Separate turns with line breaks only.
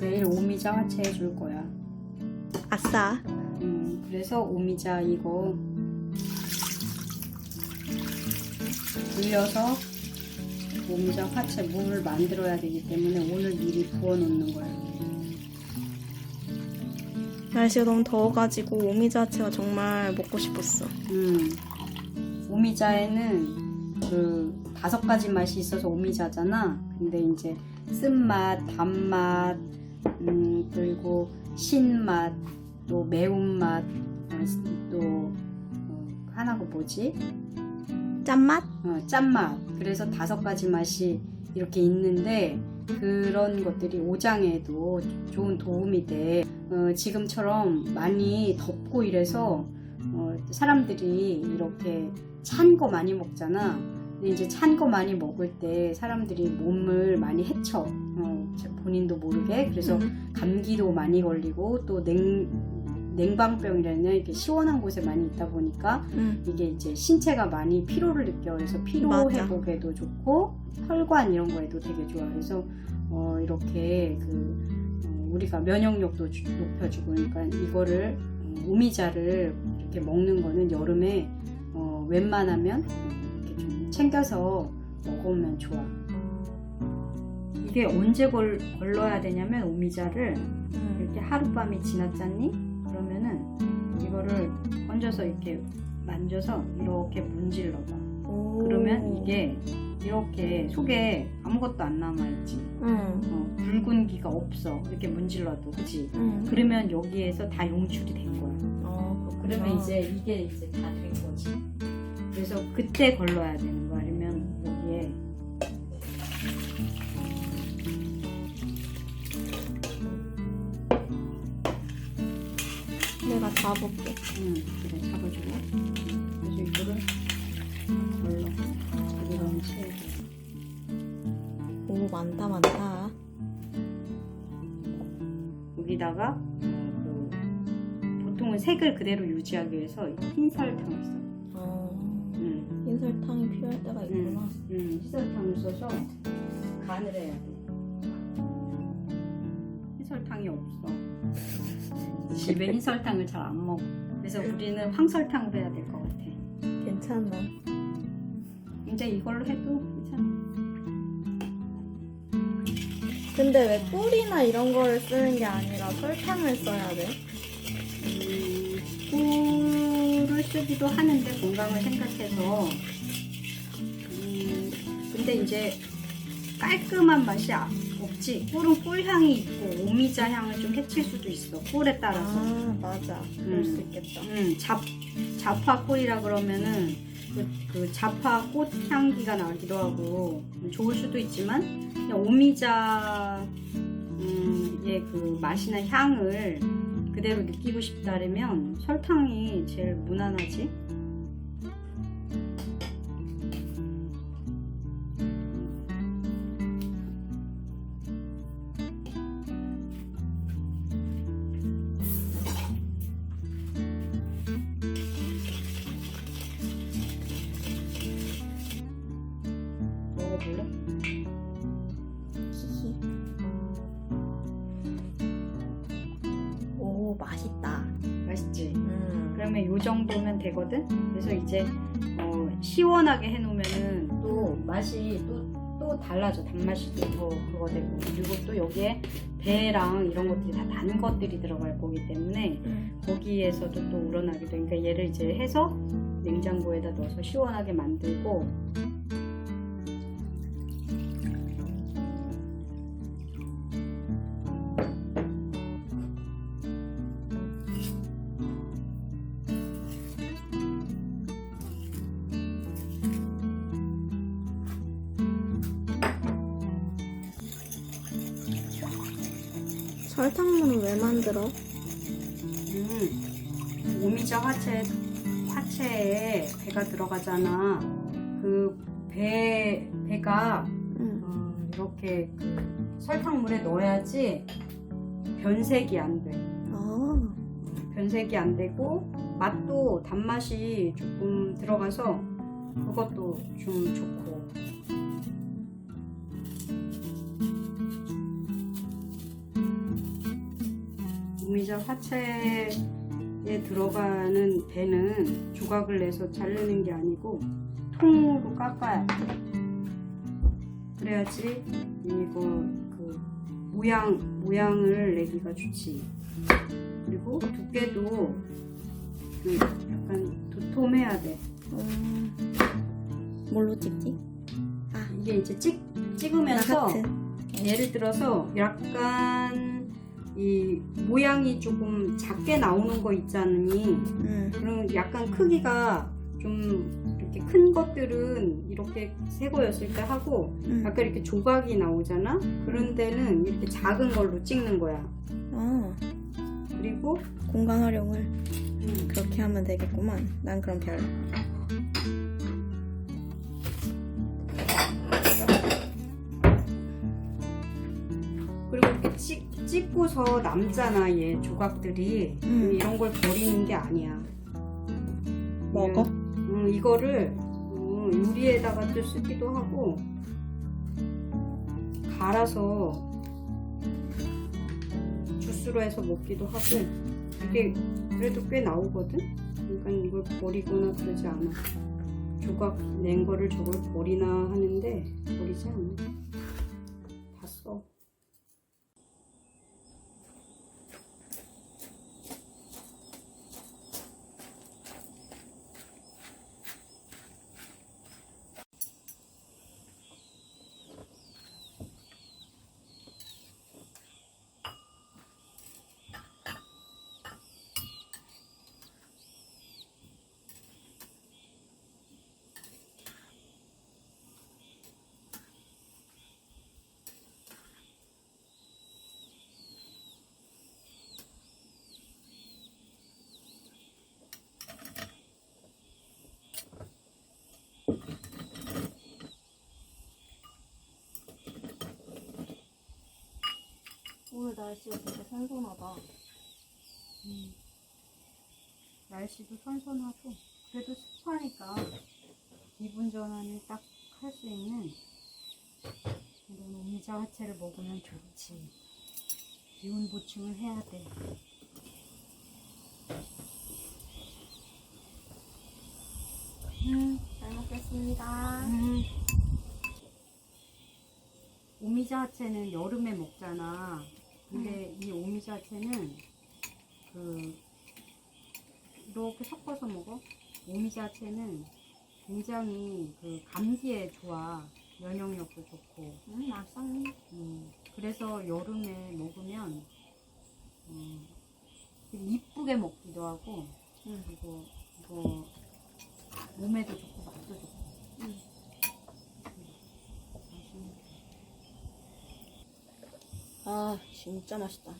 내일 오미자 화채 해줄 거야.
아싸.
음, 그래서 오미자 이거 불려서 오미자 화채 물을 만들어야 되기 때문에 오늘 미리 부어 놓는 거야.
날씨가 너무 더워가지고 오미자채가 정말 먹고 싶었어.
음, 오미자에는 그 다섯 가지 맛이 있어서 오미자잖아. 근데 이제 쓴맛, 단맛, 음, 그리고 신맛, 또 매운맛, 어, 또 어, 하나가 뭐지?
짠맛?
어, 짠맛. 그래서 다섯 가지 맛이 이렇게 있는데 그런 것들이 오장에도 좋은 도움이 돼. 어, 지금처럼 많이 덥고 이래서 어, 사람들이 이렇게 찬 거 많이 먹잖아. 근데 이제 찬 거 많이 먹을 때 사람들이 몸을 많이 해쳐. 어, 본인도 모르게. 그래서
음.
감기도 많이 걸리고 또 냉, 냉방병이라는 이렇게 시원한 곳에 많이 있다 보니까
응.
이게 이제 신체가 많이 피로를 느껴 그래서 피로
맞아.
회복에도 좋고 혈관 이런 거에도 되게 좋아 그래서 어, 이렇게 그 어, 우리가 면역력도 주- 높여주고 그러니까 이거를 어, 오미자를 이렇게 먹는 거는 여름에 어, 웬만하면 이렇게 좀 챙겨서 먹으면 좋아 이게 언제 걸, 걸러야 되냐면 오미자를
응.
이렇게 하룻밤이 지났잖니? 그러면은 이거를 얹어서 이렇게 만져서 이렇게 문질러봐.
오.
그러면 이게 이렇게 속에 아무것도 안 남아있지.
응.
어, 붉은기가 없어. 이렇게 문질러도, 그치?
응.
그러면 여기에서 다 용출이 된 거야.
어,
그러면. 이제 이게 이제 다 된 거지. 그래서 그때 걸러야 되는 거야.
내가 잡을게.
응, 그래 잡아주고. 그래서 이거를 걸러. 이런 채.
오 많다 많다.
여기다가 어, 그 보통은 색을 그대로 유지하기 위해서 흰 설탕을 써.
어.
응,
흰 설탕이 필요할 때가 있구나.
응, 흰 설탕을 써서 간을 해야 돼. 흰 설탕이 없어. 집에 흰 설탕을 잘 안 먹어. 그래서 우리는 황설탕으로 해야 될 것 같아.
괜찮아.
이제 이걸로 해도 괜찮아.
근데 왜 꿀이나 이런 거를 쓰는 게 아니라 설탕을 써야 돼?
음, 꿀을 쓰기도 하는데 건강을 생각해서 음, 근데 이제 깔끔한 맛이 아- 없지 꿀은 꿀향이 있고 오미자 향을 좀 해칠 수도 있어 꿀에 따라서
아 맞아. 그럴
음.
수 있겠다.
음, 잡, 자파 꿀이라 그러면은 그, 그 자파 꽃 향기가 나기도 하고 좋을 수도 있지만 그냥 오미자 음, 의 그 맛이나 향을 그대로 느끼고 싶다면 설탕이 제일 무난하지. 먹어볼래?
히히. 오 맛있다.
맛있지?
음.
그러면 요 정도면 되거든. 그래서 이제 어, 시원하게 해놓으면은 또 맛이 또, 또 달라져. 단맛이 또더 그거 되고. 그리고 또 여기에 배랑 이런 것들이 다 단 것들이 들어갈 거기 때문에
음.
거기에서도 또 우러나게 돼. 그러니까 얘를 이제 해서 냉장고에다 넣어서 시원하게 만들고
설탕물은 왜 만들어?
음, 오미자 화채, 화채에 배가 들어가잖아. 그 배, 배가
음.
어, 이렇게 그 설탕물에 넣어야지 변색이 안 돼.
아.
변색이 안 되고 맛도 단맛이 조금 들어가서 그것도 좀 좋고. 오미자 화채에 들어가는 배는 조각을 내서 자르는 게 아니고 통으로 깎아야 돼. 그래야지 이거 그 모양 모양을 내기가 좋지. 그리고 두께도 그 약간 도톰해야 돼.
음, 뭘로 찍지? 아,
이게 이제
찍나
찍으면서. 예를 들어서 약간 이 모양이 조금 작게 나오는 거 있잖니.
음,
그럼 약간 크기가 좀 이렇게 큰 것들은 이렇게 새 거였을 때 하고
음.
약간 이렇게 조각이 나오잖아. 그런 데는 이렇게 작은 걸로 찍는 거야.
아,
그리고
공간 활용을
음,
그렇게 하면 되겠구만. 난 그럼 별
찍, 찍고서 남잖아 얘 조각들이.
음.
이런 걸 버리는 게 아니야.
먹어?
음, 이거를 음, 요리에다가 또 쓰기도 하고 갈아서 주스로 해서 먹기도 하고 이게 그래도 꽤 나오거든. 그러니까 이걸 버리거나 그러지 않아. 조각 낸 거를 저걸 버리나 하는데 버리지 않아. 다 써.
오늘 날씨가 되게 선선하다.
음. 날씨도 선선하고 그래도 습하니까 기분 전환을 딱 할 수 있는 이런 오미자 화채를 먹으면 좋지. 기운 보충을 해야 돼.
음, 잘 먹겠습니다.
음. 오미자 화채는 여름에 먹잖아. 근데 이 오미자 화채는 그 이렇게 섞어서 먹어. 오미자 화채는 굉장히 그 감기에 좋아. 면역력도 좋고.
음, 맛있네.
음, 그래서 여름에 먹으면 음, 이쁘게 먹기도 하고
음.
그리고 이거 몸에도 좋고 맛도 좋고.
음.
맛있는
아, 진짜 맛있다.